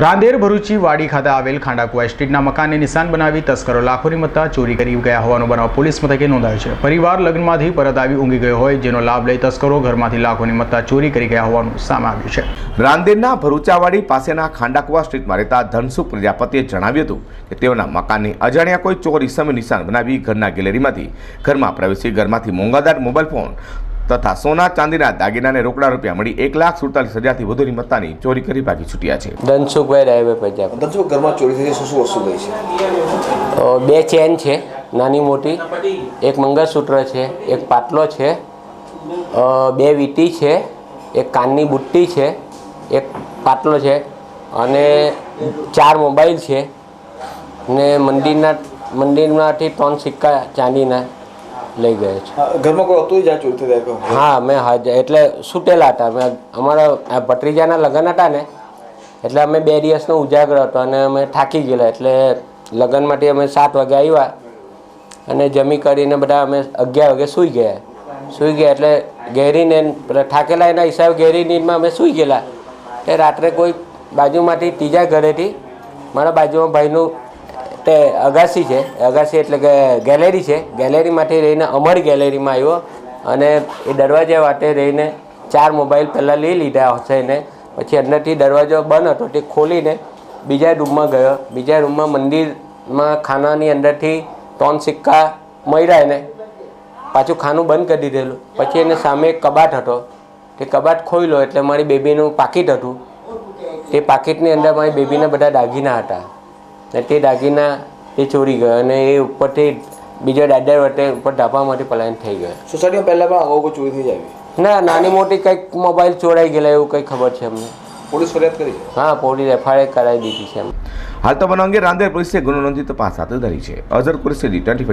રાંદેર ભરૂચી વાડી ખાતે આવેલ ખાંડાકુવા એસ્ટેટના મકાનને નિશાન બનાવી તસ્કરો લાખોની મત્તા ચોરી કરી ગયા હોવાનો બનાવ પોલીસ મથકે નોંધાયો છે. પરિવાર લગ્નમાંથી પરત આવી ઊંઘી ગયો હોય, જેનો લાભ લઈ તસ્કરો ઘરમાંથી લાખોની મત્તા ચોરી કરી ગયા હોવાનું સામે આવ્યું છે. રાંદેરના ભરૂચાવાડી પાસેના ખાંડાકુવા સ્ટ્રીટમાં રહેતા ધનસુખ પ્રજાપતિએ જણાવ્યું હતું કે તેઓના મકાનની અજાણ્યા કોઈ ચોર ઇસમે નિશાન બનાવી ઘરના ગેલેરીમાંથી ઘરમાં પ્રવેશી ઘરમાંથી મોંઘાદાર મોબાઈલ ફોન તથા સોના ચાંદીના દાગીનાને રોકડા રૂપિયા મળી એક લાખ સુડતાલીસ હજારથી વધુની મત્તાની ચોરી કરી ભાગી છૂટ્યા છે. ધનસુખભાઈ રાયભાઈ પંજાબ ધનસુખ ઘરમાં ચોરી થઈ છે શું શું વસ્તુ થઈ છે? બે ચેન છે નાની મોટી. એક મંગળસૂત્ર છે એક પાટલો છે બે વીંટી છે એક કાનની બુટ્ટી છે એક પાટલો છે અને ચાર મોબાઈલ છે ને મંદિરના મંદિરમાંથી ત્રણ સિક્કા ચાંદીના. લઈ ગયા છે. હા, ઘરમાં કોઈ હતું ચોરી થઈ હા મેં હાજર એટલે છૂટેલા હતા. મેં અમારા આ ભત્રીજાના લગ્ન હતા ને એટલે અમે બે દિવસનો ઉજાગર હતો અને અમે થાકી ગયેલા. એટલે લગ્ન માટે અમે સાત વાગે આવ્યા અને જમી કરીને બધા અમે અગિયાર વાગે સૂઈ ગયા. સૂઈ ગયા એટલે ઘેરીને પેલા થાકેલા એના હિસાબે ઘેરી નીંદમાં અમે સૂઈ ગયેલા. તે રાત્રે કોઈ બાજુમાંથી ત્રીજા ઘરેથી મારા બાજુમાં ભાઈનું તે અગાસી છે. અગાસી એટલે કે ગેલેરી છે. ગેલેરીમાંથી રહીને અમર ગેલેરીમાં આવ્યો અને એ દરવાજા વાટે રહીને ચાર મોબાઈલ પહેલાં લઈ લીધા હશે એને. પછી અંદરથી દરવાજો બંધ હતો તે ખોલીને બીજા રૂમમાં ગયો. બીજા રૂમમાં મંદિરમાં ખાનાની અંદરથી ત્રણ સિક્કા મળ્યા એને. પાછું ખાનું બંધ કરી દીધેલું. પછી એને સામે એક કબાટ હતો. તે કબાટ ખોલ્યો એટલે મારી બેબીનું પાકીટ હતું. તે પાકીટની અંદર મારી બેબીના બધા દાગીના હતા. ને તે દાગીના તે ચોરી ગયો અને એ ઉપરથી બીજા દાદર વટે ઉપર ધાબામાંથી પલાયન થઈ ગયો. સોસાયટીમાં પહેલાં પણ અગાઉ કોઈ ચોરી થઈ જાય ના નાની મોટી કંઈક મોબાઈલ ચોરાઈ ગયેલા એવું કંઈ ખબર છે અમને. પોલીસ ફરિયાદ કરી હા પોલીસ એફઆઈઆર કરાવી દીધી છે એમ હાલ તો બનાવ અંગે રાંદેર પોલીસે ગુનો નોંધી તપાસ હાથ ધરી છે. અઝર કુરેશી ટ્વેન્ટી